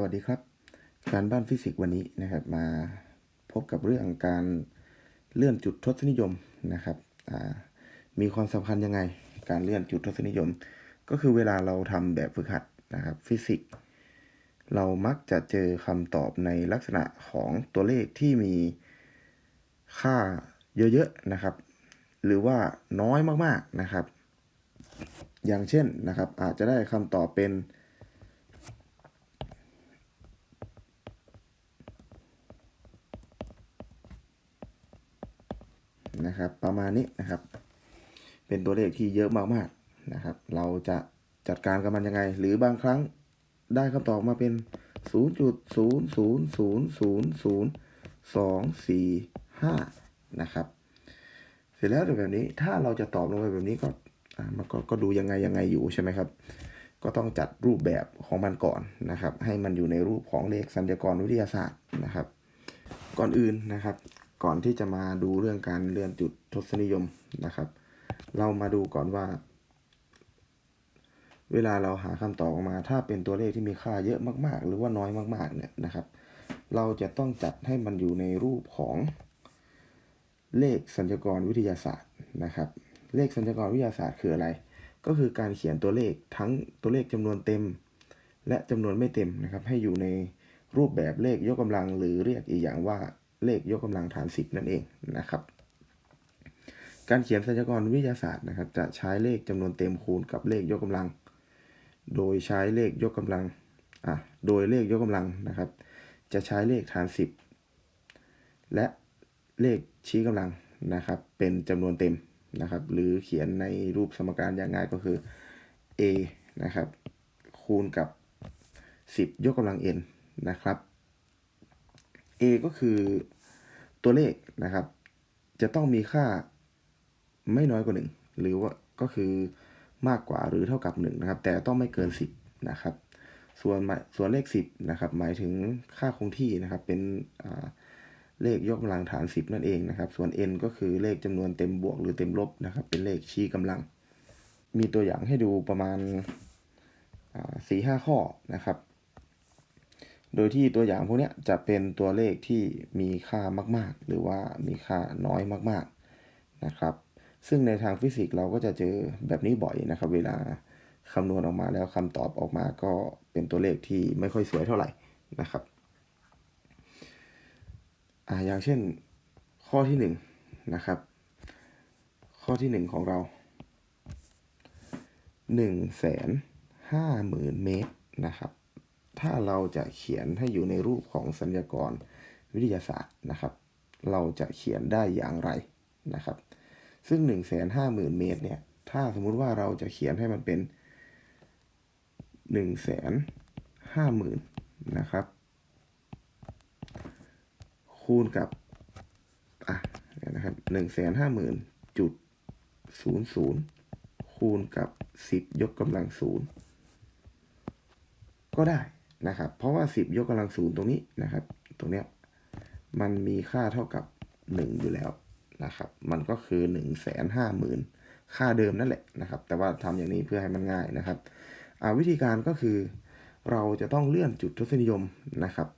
สวัสดีครับ การบ้านฟิสิกส์วันนี้นะครับ มาพบกับเรื่องการเลื่อนจุดทศนิยมนะครับมีความสำคัญยังไง การเลื่อนจุดทศนิยม ก็คือเวลาเราทำแบบฝึกหัดนะครับฟิสิกส์เรามักจะเจอคำตอบในลักษณะของตัวเลขที่มีค่าเยอะๆนะครับ หรือว่าน้อยมากๆนะครับ อย่างเช่นนะครับ อาจจะได้คำตอบเป็น นะครับประมาณนี้นะครับ เป็นตัวเลขที่เยอะมากๆนะครับ เราจะจัดการกับมันยังไง หรือบางครั้งได้คำตอบมาเป็น 0.0000245 นะครับ เสร็จแล้วเดี๋ยวแบบนี้ถ้าเราจะตอบลงไปแบบนี้ก็มันก็ก็ดูยังไงยังไงอยู่ใช่ไหมครับ ก็ต้องจัดรูปแบบของมันก่อนนะครับ ให้มันอยู่ในรูปของเลขสัญญากรวิทยาศาสตร์นะครับ ก่อนอื่นนะครับ ก่อนที่จะมาดูเรื่องการเลื่อนจุดทศนิยมนะครับ เรามาดูก่อนว่า เวลาเราหาคำตอบออกมา ถ้าเป็นตัวเลขที่มีค่าเยอะมากๆ หรือว่าน้อยมากๆเนี่ยนะครับ เราจะต้องจัดให้มันอยู่ในรูปของเลขสัญญกรวิทยาศาสตร์นะครับ เลขสัญญกรวิทยาศาสตร์คืออะไร ก็คือการเขียนตัวเลขทั้งตัวเลขจำนวนเต็ม และจำนวนไม่เต็มนะครับ ให้อยู่ในรูปแบบเลขยกกำลังหรือเรียกอีกอย่างว่า เลขยกกำลังฐานสิบนั่นเองนะครับ การเขียนสัญญากรวิทยาศาสตร์นะครับ จะใช้เลขจำนวนเต็มคูณกับเลขยกกำลัง โดยใช้เลขยกกำลังอะโดยเลขยกกำลังนะครับ จะใช้เลขฐานสิบและเลขชี้กำลังนะครับ เป็นจำนวนเต็มนะครับ หรือเขียนในรูปสมการอย่างง่ายก็คือ a นะครับ คูณกับ 10 ยกกำลัง n นะครับ a ก็คือตัวเลขนะครับ จะต้องมีค่าไม่น้อยกว่า 1 หรือว่าก็คือมากกว่าหรือเท่ากับ1นะครับ แต่ต้องไม่เกิน 10 นะครับ ส่วนส่วนเลข 10นะครับ หมายถึงค่าคงที่นะครับ เป็นเลขยกกำลังฐาน 10 นั่นเองนะครับ ส่วน n ก็คือเลขจำนวนเต็มบวกหรือเต็มลบนะครับ เป็นเลขชี้กำลัง มีตัวอย่างให้ดูประมาณสี่ห้าข้อนะครับ โดยที่ตัวอย่างพวกนี้จะเป็นตัวเลขที่มีค่ามากๆ หรือว่ามีค่าน้อยมากๆนะครับ ซึ่งในทางฟิสิกส์เราก็จะเจอแบบนี้บ่อยนะครับ เวลาคำนวณออกมาแล้วคำตอบออกมาก็เป็นตัวเลขที่ไม่ค่อยสวยเท่าไหร่นะครับอ่าอย่างเช่นข้อที่หนึ่งนะครับ ข้อที่หนึ่งของเราหนึ่งแสนห้าหมื่นเมตรนะครับ ถ้าเราจะเขียนให้อยู่ในรูปของสัญญากรวิทยาศาสตร์นะครับ เราจะเขียนได้อย่างไรนะครับ ซึ่ง1นึ่งแสนห้าหมื่นเมตรเนี่ย ถ้าสมมุติว่าเราจะเขียนให้มันเป็น1นึ่งแสนห้าหมื่นนะครับ คูณกับอะนะครับหนึ่งแสนห้าหมื่นจุดศูนย์ศูนย์คูณกับสิบยกกำลังศูนย์ก็ได้ นะครับ เพราะว่าสิบยกกำลังศูนย์ตรงนี้นะครับ ตรงเนี้ยมันมีค่าเท่ากับหนึ่งอยู่แล้วนะครับ มันก็คือหนึ่งแสนห้าหมื่นค่าเดิมนั่นแหละนะครับ แต่ว่าทำอย่างนี้เพื่อให้มันง่ายนะครับวิธีการก็คือเราจะต้องเลื่อนจุดทศนิยมนะครับ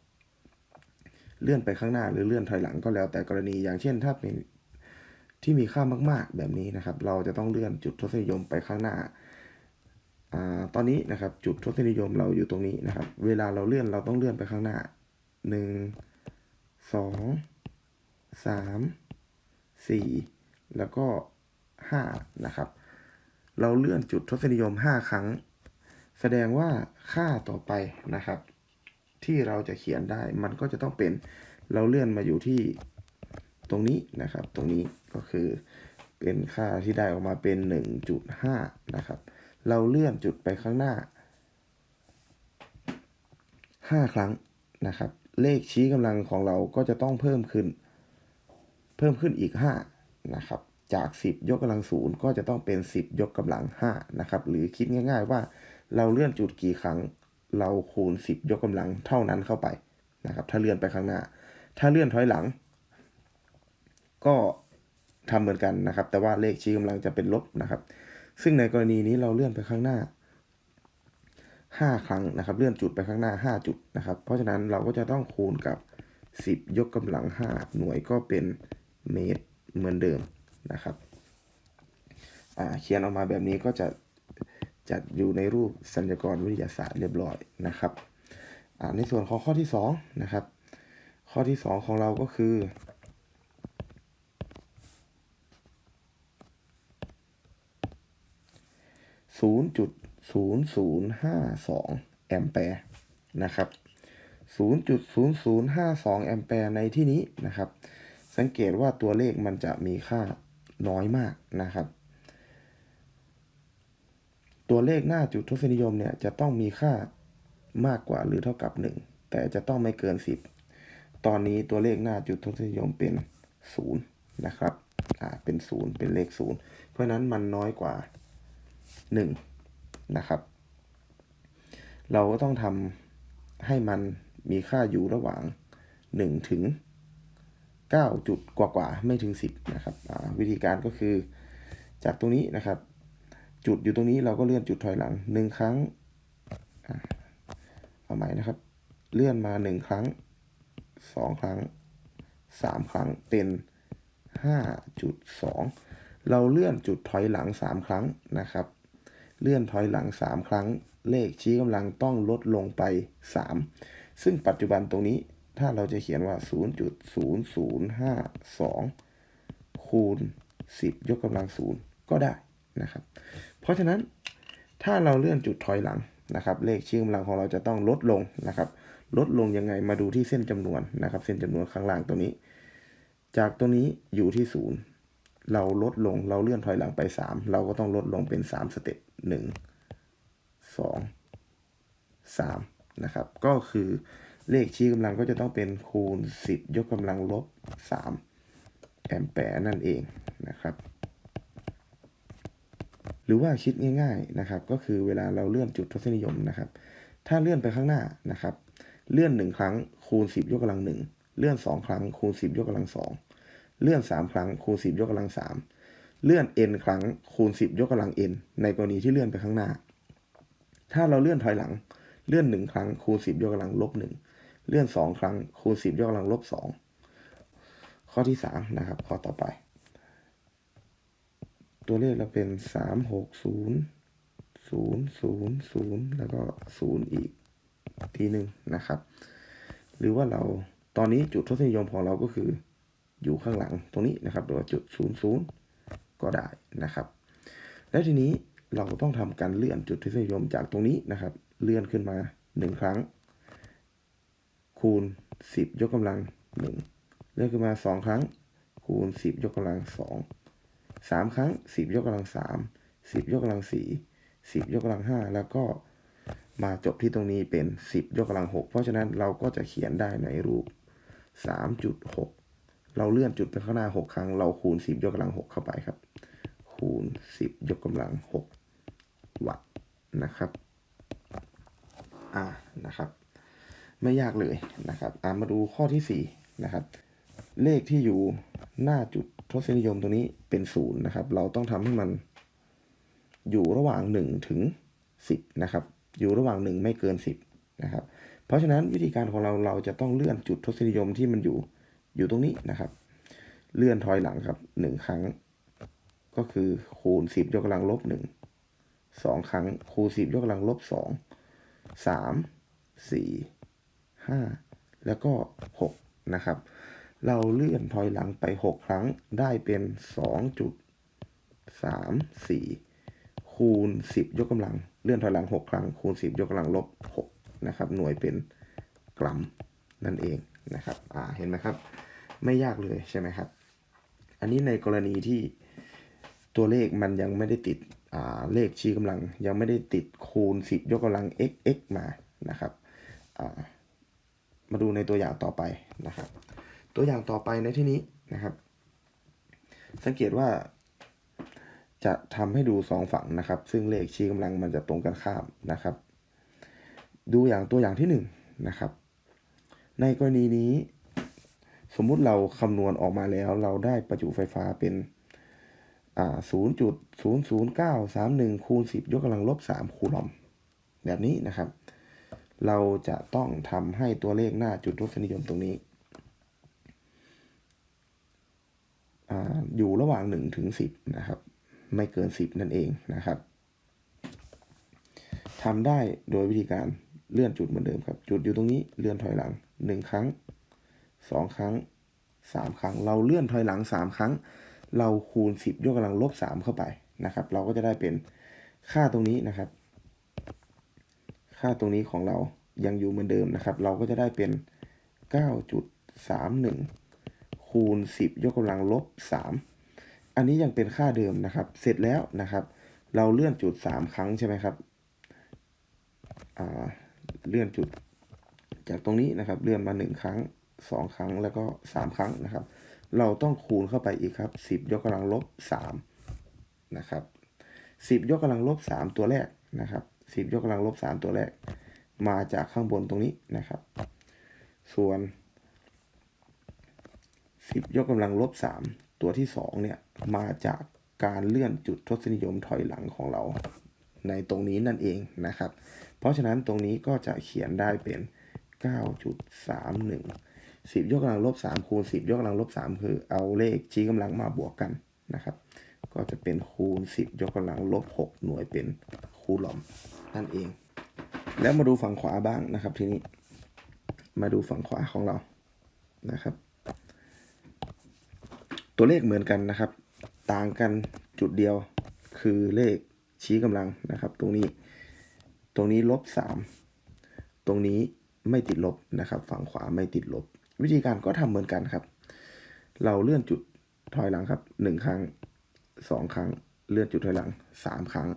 เลื่อนไปข้างหน้าหรือเลื่อนถอยหลังก็แล้วแต่กรณีอย่างเช่น ถ้าเป็นที่มีค่ามาก ๆ แบบนี้นะครับ เราจะต้องเลื่อนจุดทศนิยมไปข้างหน้า ตอนนี้นะครับจุดทศนิยมเราอยู่ตรงนี้นะครับ เวลาเราเลื่อนเราต้องเลื่อนไปข้างหน้าหนึ่งสองสามสี่แล้วก็ห้านะครับ เราเลื่อนจุดทศนิยมห้าครั้ง แสดงว่าค่าต่อไปนะครับ ที่เราจะเขียนได้มันก็จะต้องเป็นเราเลื่อนมาอยู่ที่ตรงนี้นะครับ ตรงนี้ก็คือเป็นค่าที่ได้ออกมาเป็น 1.5 นะครับ เราเลื่อนจุดไปข้างหน้า 5 ครั้งนะครับ เลขชี้กำลังของเราก็จะต้องเพิ่มขึ้น เพิ่มขึ้นอีก 5 นะครับ จาก 10 ยกกำลังศูนย์ก็จะต้องเป็น 10 ยกกำลัง5นะครับ หรือคิดง่าย ๆ ว่าเราเลื่อนจุดกี่ครั้ง เราคูณ 10 ยกกำลังเท่านั้นเข้าไปนะครับ ถ้าเลื่อนไปข้างหน้า ถ้าเลื่อนถอยหลัง ก็ทำเหมือนกันนะครับ แต่ว่าเลขชี้กำลังจะเป็นลบนะครับ ซึ่งในกรณีนี้เราเลื่อนไปข้างหน้า 5 ครั้งนะครับ เลื่อนจุดไปข้างหน้า 5 จุดนะครับ เพราะฉะนั้นเราก็จะต้องคูณกับ 10 ยกกำลัง 5 หน่วยก็เป็นเมตรเหมือนเดิมนะครับเขียนออกมาแบบนี้ก็จะจัดอยู่ในรูปสัญญากรวิทยาศาสตร์เรียบร้อยนะครับในส่วนของข้อที่2นะครับข้อที่ 2 ของเราก็คือ 0.0052 แอมแปร์นะครับ 0.0052 แอมแปร์ในที่นี้นะครับ สังเกตว่าตัวเลขมันจะมีค่าน้อยมากนะครับ ตัวเลขหน้าจุดทศนิยมเนี่ยจะต้องมีค่ามากกว่าหรือเท่ากับ 1 แต่จะต้องไม่เกิน 10 ตอนนี้ตัวเลขหน้าจุดทศนิยมเป็น 0 นะครับ อ่า เป็น 0 เป็นเลข 0 เพราะฉะนั้นมันน้อยกว่า 1นะครับ เราก็ต้องทำให้มันมีค่าอยู่ระหว่าง 1 ถึง 9 จุดกว่าๆไม่ถึง 10 นะครับวิธีการก็คือจากตรงนี้นะครับ จุดอยู่ตรงนี้เราก็เลื่อนจุดถอยหลัง 1 ครั้งอ่าเอาใหม่นะครับ เลื่อนมา 1 ครั้ง 2 ครั้ง 3 ครั้งเป็น 5.2 เราเลื่อนจุดถอยหลัง 3 ครั้งนะครับ เลื่อนถอยหลัง 3 ครั้ง เลขชี้กำลังต้องลดลงไป 3 ซึ่งปัจจุบันตรงนี้ถ้าเราจะเขียนว่า 0.0052 คูณ 10 ยกกำลัง 0 ก็ได้นะครับ เพราะฉะนั้นถ้าเราเลื่อนจุดถอยหลังนะครับ เลขชี้กำลังของเราจะต้องลดลงนะครับ ลดลงยังไงมาดูที่เส้นจำนวนนะครับ เส้นจำนวนข้างล่างตัวนี้ จากตัวนี้อยู่ที่ 0 เราลดลงเราเลื่อนถอยหลังไป 3 เราก็ต้องลดลงเป็น 3 สเต็ป1 2 3 นะครับ ก็คือเลขชี้กำลังก็จะต้องเป็นคูณ 10 ยกกำลังลบ 3 แอมแปร์นั่นเองนะครับ หรือว่าคิดง่ายๆนะครับ ก็คือเวลาเราเลื่อนจุดทศนิยมนะครับ ถ้าเลื่อนไปข้างหน้านะครับ เลื่อน 1 ครั้งคูณ 10 ยกกำลัง 1 เลื่อน 2 ครั้งคูณ 10 ยกกำลัง 2 เลื่อน 3 ครั้งคูณ10 ยกกำลัง 3 เลื่อน n ครั้งคูณ 10 ยกกำลัง n ในกรณีที่เลื่อนไปข้างหน้า ถ้าเราเลื่อนถอยหลัง เลื่อน 1 ครั้งคูณ10 ยกกำลังลบ1เลื่อน 2 ครั้งคูณ10 ยกกำลังลบ2ข้อที่ 3 นะครับ ข้อต่อไป ตัวเลขเราเป็น 3 6 0 0 0 0 แล้วก็ 0 อีกทีหนึ่งนะครับ หรือว่าเราตอนนี้จุดทศนิยมของเราก็คือ อยู่ข้างหลังตรงนี้นะครับหรือว่าจุด00ก็ได้นะครับ แล้วทีนี้เราต้องทำการเลื่อนจุดทศนิยมจากตรงนี้นะครับ เลื่อนขึ้นมา 1 ครั้ง คูณ 10 ยกกำลัง 1 เลื่อนขึ้นมา 2 ครั้ง คูณ 10 ยกกำลัง 2 3 ครั้ง 10 ยกกำลัง 3 10 ยกกำลัง 4 10 ยกกำลัง 5 แล้วก็มาจบที่ตรงนี้เป็น 10 ยกกำลัง 6 เพราะฉะนั้นเราก็จะเขียนได้ในรูป 3.6 เราเลื่อนจุดไปข้างหน้า 6 ครั้ง เราคูณ 10 ยกกำลัง 6 เข้าไปครับ คูณ 10 ยกกำลัง 6 วัตต์นะครับ อ่า นะครับ ไม่ยากเลยนะครับอ่ามาดูข้อที่ 4 นะครับ เลขที่อยู่หน้าจุดทศนิยมตรงนี้เป็นศูนย์นะครับ เราต้องทำให้มันอยู่ระหว่าง 1 ถึง 10 นะครับ อยู่ระหว่าง 1 ไม่เกิน 10 นะครับ เพราะฉะนั้นวิธีการของเราเราจะต้องเลื่อนจุดทศนิยมที่มันอยู่ อยู่ตรงนี้นะครับ เลื่อนถอยหลังครับ1ครั้ง ก็คือคูณ10ยกกำลังลบ1 2ครั้งคูณ10ยกกำลังลบ2 3 4 5แล้วก็6นะครับ เราเลื่อนถอยหลังไป6ครั้งได้เป็น2.34คูณ10ยกกำลังเลื่อนถอยหลัง6ครั้ง คูณ10ยกกำลังลบ6นะครับ หน่วยเป็นกรัมนั่นเองนะครับ อ่า เห็นไหมครับ ไม่ยากเลยใช่ไหมครับ อันนี้ในกรณีที่ตัวเลขมันยังไม่ได้ติดเลขชี้กำลัง ยังไม่ได้ติดคูณ 10 ยกกำลัง x x มานะครับมาดูในตัวอย่างต่อไปนะครับ ตัวอย่างต่อไปในที่นี้นะครับ สังเกตว่าจะทำให้ดูสองฝั่งนะครับ ซึ่งเลขชี้กำลังมันจะตรงกันข้ามนะครับ ดูอย่างตัวอย่างที่หนึ่งนะครับ ในกรณีนี้ สมมุติเราคำนวณออกมาแล้ว เราได้ประจุไฟฟ้าเป็นอ่า0.00931คูณ10ยกกำลังลบ3คูลอม แบบนี้นะครับ เราจะต้องทำให้ตัวเลขหน้าจุดทศนิยมตรงนี้ออยู่ระหว่าง 1 ถึง 10 นะครับ ไม่เกิน 10 นั่นเองนะครับทำได้โดยวิธีการเลื่อนจุดเหมือนเดิมครับ จุดอยู่ตรงนี้เลื่อนถอยหลัง 1 ครั้ง 2 ครั้ง 3 ครั้ง เราเลื่อนถอยหลัง 3 ครั้ง เราคูณ 10 ยกกำลังลบ 3 เข้าไปนะครับ เราก็จะได้เป็นค่าตรงนี้นะครับ ค่าตรงนี้ของเรายังอยู่เหมือนเดิมนะครับ เราก็จะได้เป็น 9.31 คูณ 10 ยกกำลังลบ 3 อันนี้ยังเป็นค่าเดิมนะครับ เสร็จแล้วนะครับ เราเลื่อนจุด 3 ครั้งใช่ไหมครับเลื่อนจุดจากตรงนี้นะครับ เลื่อนมา 1 ครั้ง 2 ครั้งแล้วก็ 3 ครั้งนะครับ เราต้องคูณเข้าไปอีกครับ 10 ยกกำลังลบ3นะครับ10 ยกกำลังลบ 3 ตัวแรกนะครับ 10 ยกกำลังลบ 3 ตัวแรก มาจากข้างบนตรงนี้นะครับ ส่วน 10 ยกกำลังลบ 3 ตัวที่ 2 เนี่ย มาจากการเลื่อนจุดทศนิยมถอยหลังของเราในตรงนี้นั่นเองนะครับ เพราะฉะนั้นตรงนี้ก็จะเขียนได้เป็น 9.31 10 ยกกำลังลบ 3 คูณ 10 ยกกำลังลบ 3 คือเอาเลขชี้กำลังมาบวกกันนะครับ ก็จะเป็นคูณ 10 ยกกำลังลบ 6 หน่วยเป็นคูลอมนั่นเอง แล้วมาดูฝั่งขวาบ้างนะครับทีนี้ มาดูฝั่งขวาของเรานะครับ ตัวเลขเหมือนกันนะครับ ต่างกันจุดเดียวคือเลขชี้กำลังนะครับ ตรงนี้ ตรงนี้ลบ 3 ตรงนี้ไม่ติดลบนะครับ ฝั่งขวาไม่ติดลบ วิธีการก็ทำเหมือนกันครับ เราเลื่อนจุดถอยหลังครับ1ครั้ง2ครั้ง เลื่อนจุดถอยหลัง3ครั้ง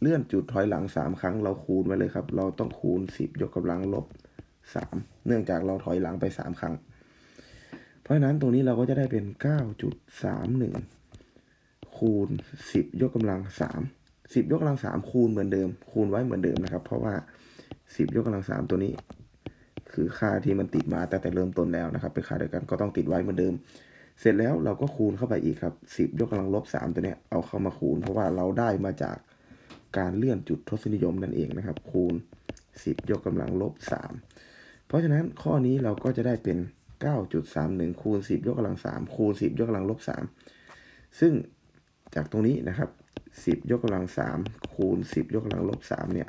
เลื่อนจุดถอยหลัง3ครั้ง เราคูณไว้เลยครับ เราต้องคูณ10ยกกำลังลบ3เนื่องจากเราถอยหลังไป3ครั้ง เพราะฉะนั้นตรงนี้เราก็จะได้เป็น9.31คูณ10ยกกำลัง3 10ยกกำลัง3คูณเหมือนเดิม คูณไว้เหมือนเดิมนะครับ เพราะว่า10ยกกำลัง3ตัวนี้ คือค่าที่มันติดมาแต่แต่เริ่มต้นแล้วนะครับเป็นค่าเดียวกันก็ต้องติดไว้เหมือนเดิม เสร็จแล้วเราก็คูณเข้าไปอีกครับ 10 ยกกำลังลบ 3 ตัวเนี้ยเอาเข้ามาคูณ เพราะว่าเราได้มาจากการเลื่อนจุดทศนิยมนั่นเองนะครับ คูณ 10 ยกกำลังลบ 3 เพราะฉะนั้นข้อนี้เราก็จะได้เป็น 9.31 คูณ 10 ยกกำลัง 3 คูณ 10 ยกกำลังลบ 3 ซึ่งจากตรงนี้นะครับ 10 ยกกำลัง 3 คูณ 10 ยกกำลังลบ 3 เนี่ย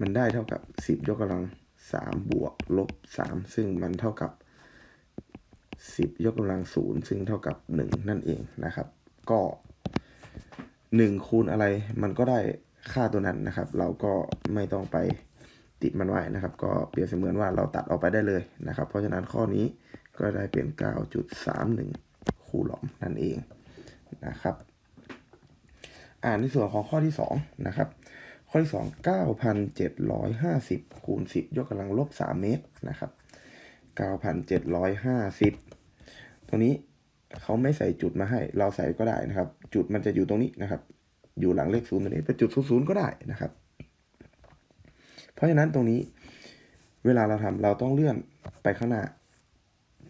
มันได้เท่ากับ 10 ยกกำลัง 3 บวกลบ 3 ซึ่งมันเท่ากับ 10 ยกกำลัง 0 ซึ่งเท่ากับ 1 นั่นเองนะครับ ก็ 1 คูณอะไรมันก็ได้ค่าตัวนั้นนะครับ เราก็ไม่ต้องไปติดมันไว้นะครับ ก็เปรียบเสมือนว่าเราตัดออกไปได้เลยนะครับ เพราะฉะนั้นข้อนี้ก็ได้เป็น 9.31 คูลอมนั่นเองนะครับ อ่านในส่วนของข้อที่ 2 นะครับ ข้อที่2 9,750คูณ10ยกกำลังลบ3เมตรนะครับ9,750ตรงนี้เขาไม่ใส่จุดมาให้ เราใส่ก็ได้นะครับ จุดมันจะอยู่ตรงนี้นะครับ อยู่หลังเลขศูนย์ตรงนี้เป็นจุดศูนย์ศูนย์ก็ได้นะครับ เพราะฉะนั้นตรงนี้ เวลาเราทำเราต้องเลื่อนไปข้างหน้า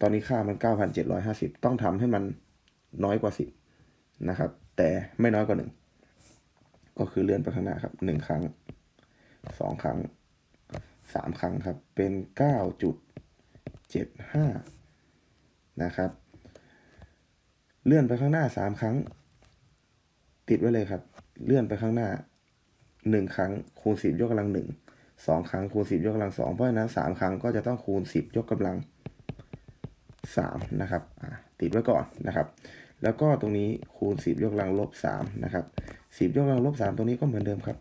ตอนนี้ค่ามัน 9,750 ต้องทำให้มันน้อยกว่า 10 นะครับ แต่ไม่น้อยกว่า 1 ก็คือเลื่อนไปข้างหน้าครับ1ครั้ง2ครั้ง3ครั้งครับ เป็น9.75นะครับ เลื่อนไปข้างหน้า3ครั้ง ติดไว้เลยครับ เลื่อนไปข้างหน้า1ครั้งคูณ10ยกกำลัง1 2ครั้งคูณ10ยกกำลัง2เพราะฉะนั้น3ครั้งก็จะต้องคูณ10ยกกำลัง3นะครับติดไว้ก่อนนะครับ แล้วก็ตรงนี้คูณ10ยกกำลังลบ3นะครับ 10ยกกำลังลบ3ตรงนี้ก็เหมือนเดิมครับ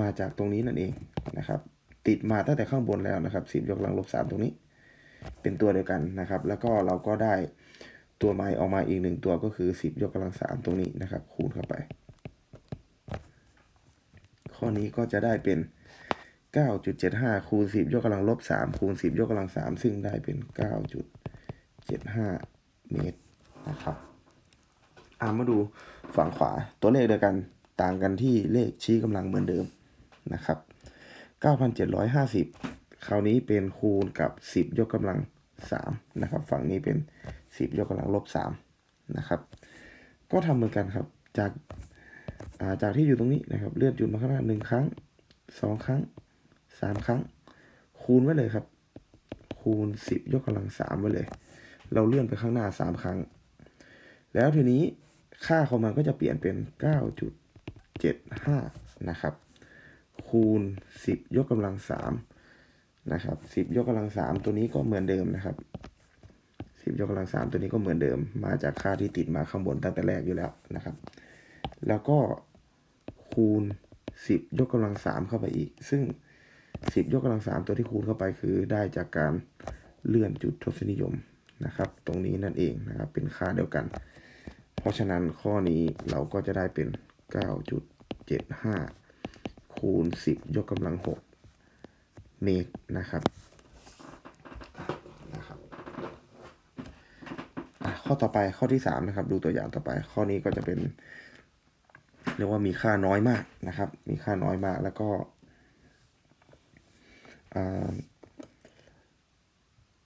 มาจากตรงนี้นั่นเองนะครับ ติดมาตั้งแต่ข้างบนแล้วนะครับ10ยกกำลังลบ3ตรงนี้ เป็นตัวเดียวกันนะครับ แล้วก็เราก็ได้ตัวใหม่ออกมาอีกหนึ่งตัวก็คือ10ยกกำลัง3ตรงนี้นะครับ คูณเข้าไป ข้อนี้ก็จะได้เป็น 9.75 คูณ 10 ยกกำลังลบ 3 คูณ 10 ยกกำลัง 3 ซึ่งได้เป็น 9.75 เมตรนะครับ อ่ามาดู ฝั่งขวาตัวเลขเดียวกันต่างกันที่เลขชี้กำลังเหมือนเดิมนะครับ 9,750 คราวนี้เป็นคูณกับ 10 ยกกำลัง3นะครับ ฝั่งนี้เป็น 10 ยกกำลังลบ3นะครับ ก็ทำเหมือนกันครับ จากาจากที่อยู่ตรงนี้นะครับ เลื่อนจุดมาข้างหน้าหนึ่งครั้งสองครั้งสามครั้ง คูณไว้เลยครับ คูณสิบยกกำลังสามไว้เลย เราเลื่อนไปข้างหน้าสามครั้ง แล้วทีนี้ ค่าของมันก็จะเปลี่ยนเป็นเก้าจุดเจ็ดห้านะครับ คูณสิบยกกำลังสามนะครับสิบยกกำลังสามตัวนี้ก็เหมือนเดิมนะครับสิบยกกำลังสามตัวนี้ก็เหมือนเดิม มาจากค่าที่ติดมาข้างบนตั้งแต่แรกอยู่แล้วนะครับ แล้วก็คูณสิบยกกำลังสามเข้าไปอีก ซึ่งสิบยกกำลังสามตัวที่คูณเข้าไปคือได้จากการเลื่อนจุดทศนิยมนะครับ ตรงนี้นั่นเองนะครับ เป็นค่าเดียวกัน เพราะฉะนั้นข้อนี้เราก็จะได้เป็น 9.75 คูณ 10 ยกกำลัง 6 เมตรนะครับนะครับข้อต่อไปข้อที่ 3 นะครับ ดูตัวอย่างต่อไป ข้อนี้ก็จะเป็น เรียกว่ามีค่าน้อยมากนะครับ มีค่าน้อยมากแล้วก็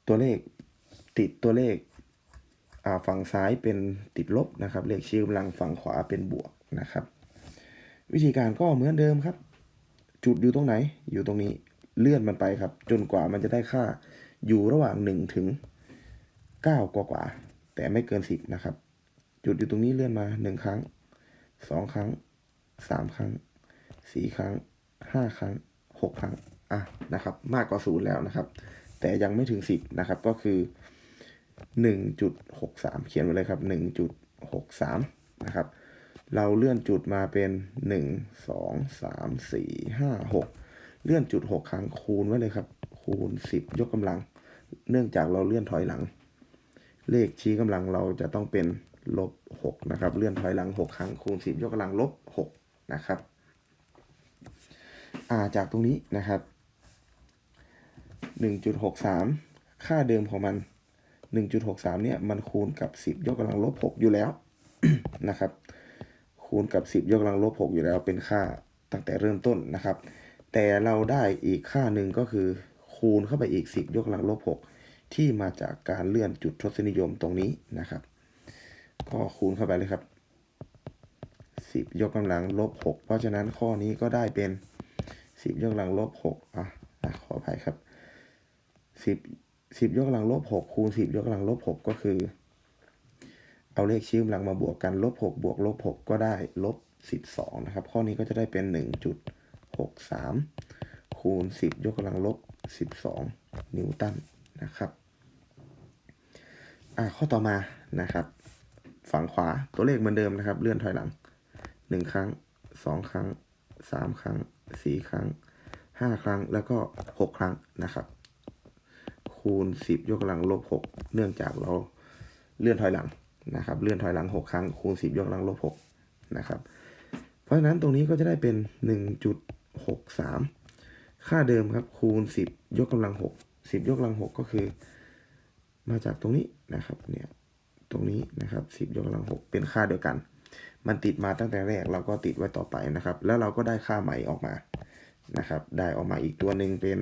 ตัวเลขติดตัวเลข ฝั่งซ้ายเป็นติดลบนะครับ เลขชี้กำลังฝั่งขวาเป็นบวกนะครับ วิธีการก็เหมือนเดิมครับ จุดอยู่ตรงไหน อยู่ตรงนี้เลื่อนมันไปครับ จนกว่ามันจะได้ค่าอยู่ระหว่าง1ถึง9กว่ากว่าๆแต่ไม่เกิน 10 นะครับ จุดอยู่ตรงนี้เลื่อนมา 1 ครั้ง 2 ครั้ง 3 ครั้ง 4 ครั้ง 5 ครั้ง 6 ครั้งอะนะครับ มากกว่าศูนย์แล้วนะครับ แต่ยังไม่ถึง 10 นะครับ ก็คือ 1.63 เขียนไว้เลยครับ 1.63 นะครับ เราเลื่อนจุดมาเป็น 1 2 3 4 5 6 เลื่อนจุด 6 ครั้งคูณไว้เลยครับ คูณ 10 ยกกำลัง เนื่องจากเราเลื่อนถอยหลัง เลขชี้กำลังเราจะต้องเป็นลบ 6 นะครับ เลื่อนถอยหลัง 6 ครั้งคูณ 10 ยกกำลังลบ 6 นะครับอ่าจากตรงนี้นะครับ 1.63 ค่าเดิมของมัน 1.63เนี่ยมันคูณกับ 10 ยกกำลังลบ 6 อยู่แล้วนะครับ คูณกับ 10 ยกกำลังลบ 6 อยู่แล้วเป็นค่าตั้งแต่เริ่มต้นนะครับ แต่เราได้อีกค่าหนึ่งก็คือคูณเข้าไปอีก 10 ยกกำลังลบ 6 ที่มาจากการเลื่อนจุดทศนิยมตรงนี้นะครับ ก็คูณเข้าไปเลยครับ 10 ยกกำลังลบ 6 เพราะฉะนั้นข้อนี้ก็ได้เป็น 10 ยกกำลังลบ6อะอะขออภัยครับ 10 10ยกกำลังลบ6คูณ10ยกกำลังลบ6ก็คือ เอาเลขชี้กำลังมาบวกกันลบ6บวกลบ6ก็ได้ลบ12นะครับ ข้อนี้ก็จะได้เป็น1.63คูณ10ยกกำลังลบ12นิวตันนะครับอะข้อต่อมานะครับ ฝั่งขวาตัวเลขเหมือนเดิมนะครับ เลื่อนถอยหลัง1ครั้ง2ครั้ง3ครั้ง4ครั้ง5ครั้งแล้วก็6ครั้งนะครับ คูณ 10 ยกกำลังลบ 6 เนื่องจากเราเลื่อนถอยหลังนะครับ เลื่อนถอยหลัง 6 ครั้ง คูณ 10 ยกกำลังลบ 6 นะครับ เพราะฉะนั้นตรงนี้ก็จะได้เป็น 1.63 ค่าเดิมครับ คูณ 10 ยกกำลัง 6 10 ยกกำลัง 6 ก็คือ มาจากตรงนี้นะครับ เนี่ย ตรงนี้นะครับ 10 ยกกำลัง 6 เป็นค่าเดียวกัน มันติดมาตั้งแต่แรก เราก็ติดไว้ต่อไปนะครับ แล้วเราก็ได้ค่าใหม่ออกมา นะครับ ได้ออกมาอีกตัวหนึ่งเป็น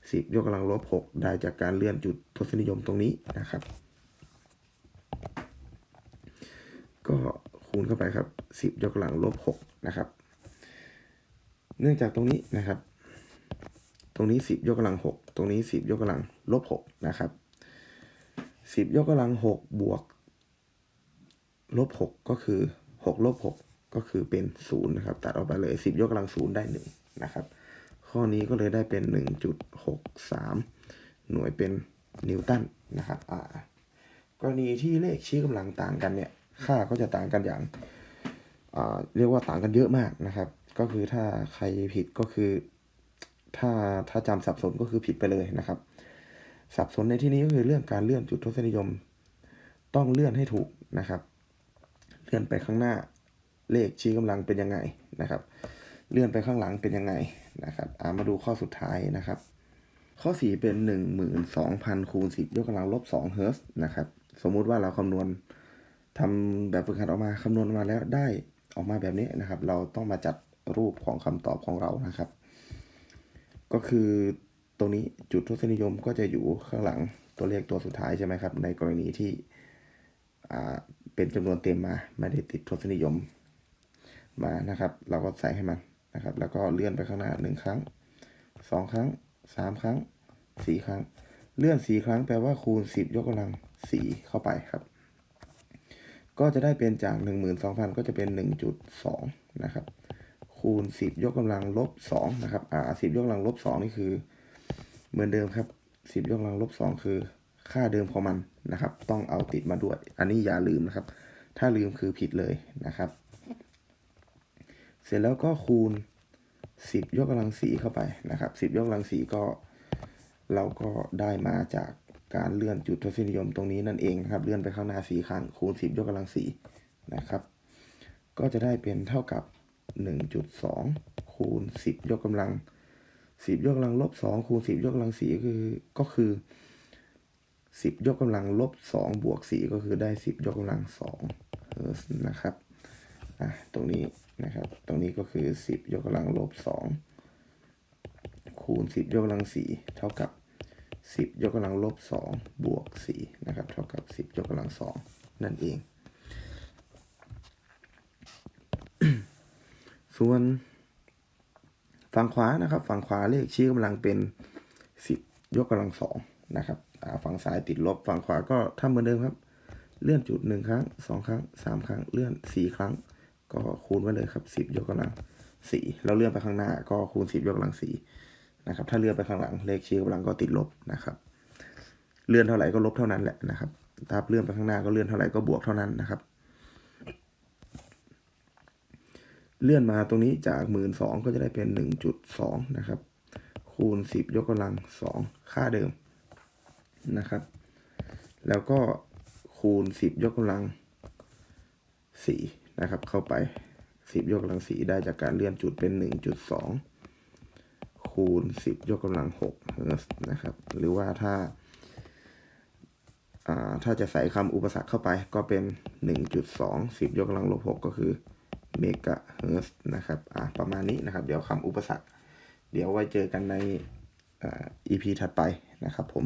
10 ยกกำลังลบ 6 ได้จากการเลื่อนจุดทศนิยมตรงนี้นะครับ ก็คูณเข้าไปครับ 10 ยกกำลังลบ 6 นะครับ เนื่องจากตรงนี้นะครับ ตรงนี้ 10 ยกกำลัง 6 ตรงนี้ 10 ยกกำลังลบ 6 นะครับ 10 ยกกำลัง 6 บวกลบ 6 ก็คือ 6 ลบ 6 ก็คือเป็น 0 นะครับ ตัดออกไปเลย 10 ยกกำลัง 0 ได้ 1 นะครับ ข้อนี้ก็เลยได้เป็น 1.63 หน่วยเป็นนิวตันนะครับอ่ากรณีที่เลขชี้กำลังต่างกันเนี่ยค่าก็จะต่างกันอย่างาเรียกว่าต่างกันเยอะมากนะครับ ก็คือถ้าใครผิดก็คือ ถ้าถ้าจำสับสนก็คือผิดไปเลยนะครับ สับสนในที่นี้ก็คือเรื่องการเลื่อนจุดทศนิยม ต้องเลื่อนให้ถูกนะครับ เลื่อนไปข้างหน้าเลขชี้กำลังเป็นยังไงนะครับ เลื่อนไปข้างหลังเป็นยังไง นะครับอามาดูข้อสุดท้ายนะครับ ข้อ 4 เป็น 12,000คูณ10ยกกำลังลบ2เฮิร์ตซ์นะครับ สมมุติว่าเราคำนวณทำแบบฝึกหัดออกมาคำนวณมาแล้วได้ออกมาแบบนี้นะครับ เราต้องมาจัดรูปของคำตอบของเรานะครับ ก็คือตรงนี้จุดทศนิยมก็จะอยู่ข้างหลังตัวเลขตัวสุดท้ายใช่ไหมครับ ในกรณีที่เป็นจำนวนเต็มมาไม่ได้ติดทศนิยมมานะครับ เราก็ใส่ให้มัน นะครับ แล้วก็เลื่อนไปข้างหน้าหนึ่งครั้งสองครั้งสามครั้งสี่ครั้ง เลื่อนสี่ครั้งแปลว่าคูณสิบยกกำลังสี่เข้าไปครับ ก็จะได้เป็นจากหนึ่งหมื่นสองพันก็จะเป็นหนึ่งจุดสองนะครับ คูณสิบยกกำลังลบสองนะครับ อ่าสิบยกกำลังลบสองนี่คือ เหมือนเดิมครับสิบยกกำลังลบสองคือค่าเดิมของมันนะครับ ต้องเอาติดมาด้วย อันนี้อย่าลืมนะครับ ถ้าลืมคือผิดเลยนะครับ เสร็จแล้วก็คูณสิบยกกำลังสีเข้าไปนะครับสิบยกกำลังสีก็เราก็ได้มาจากการเลื่อนจุดทศนิยมตรงนี้นั่นเองนะครับ เลื่อนไปข้างหน้าสี่ครั้งคูณสิบยกกำลังสี่นะครับ ก็จะได้เป็นเท่ากับหนึ่งจุดสองคูณสิบยกกำลังสิบยกกำลังลบสองคูณสิบยกกำลังสี่คือก็คือสิบยกกำลังลบสองบวกสี่ก็คือได้สิบยกกำลังสองเฮิร์ตซ์นะครับ อะ ตรงนี้ นะครับ ตรงนี้ก็คือสิบยกกำลังลบสองคูณ 10 ยกกำลัง 4 เท่ากับ 10 ยกกำลังลบ 2 บวก 4 นะครับ เท่ากับ 10 ยกกำลัง 2 นั่นเอง ส่วนฝั่งขวานะครับ ฝั่งขวาเลขชี้กำลังเป็น 10 ยกกำลัง 2 นะครับฝั่งซ้ายติดลบ ฝั่งขวาก็ทำเหมือนเดิมครับ เลื่อนจุดหนึ่งครั้งสองครั้งสามครั้ง เลื่อนสี่ครั้ง ก็คูณไว้เลยครับสิบยกกำลังสี่แล้วเลื่อนไปข้างหน้าก็คูณสิบยกกำลังสี่นะครับ ถ้าเลื่อนไปข้างหลังเลขชี้กำลังก็ติดลบนะครับ เลื่อนเท่าไหร่ก็ลบเท่านั้นแหละนะครับถ้าเลื่อนไปข้างหน้าก็เลื่อนเท่าไหร่ก็บวกเท่านั้นนะครับ เลื่อนมาตรงนี้จากหมื่นสองก็จะได้เป็นหนึ่งจุดสองนะครับ คูณสิบยกกำลังสองค่าเดิมนะครับ แล้วก็คูณสิบยกกำลังสี่ นะครับ เข้าไปสิบยกกำลังสี่ได้จากการเลื่อนจุดเป็นหนึ่งจุดสองคูณสิบยกกำลังหกเฮิร์ตนะครับ หรือว่าถ้าถ้าจะใส่คำอุปสรรคเข้าไปก็เป็นหนึ่งจุดสองสิบยกกำลังลบหกก็คือเมกะเฮิร์ตซ์นะครับอ่าประมาณนี้นะครับ เดี๋ยวคำอุปสรรค เดี๋ยวไว้เจอกันในอ่า EP ถัดไปนะครับผม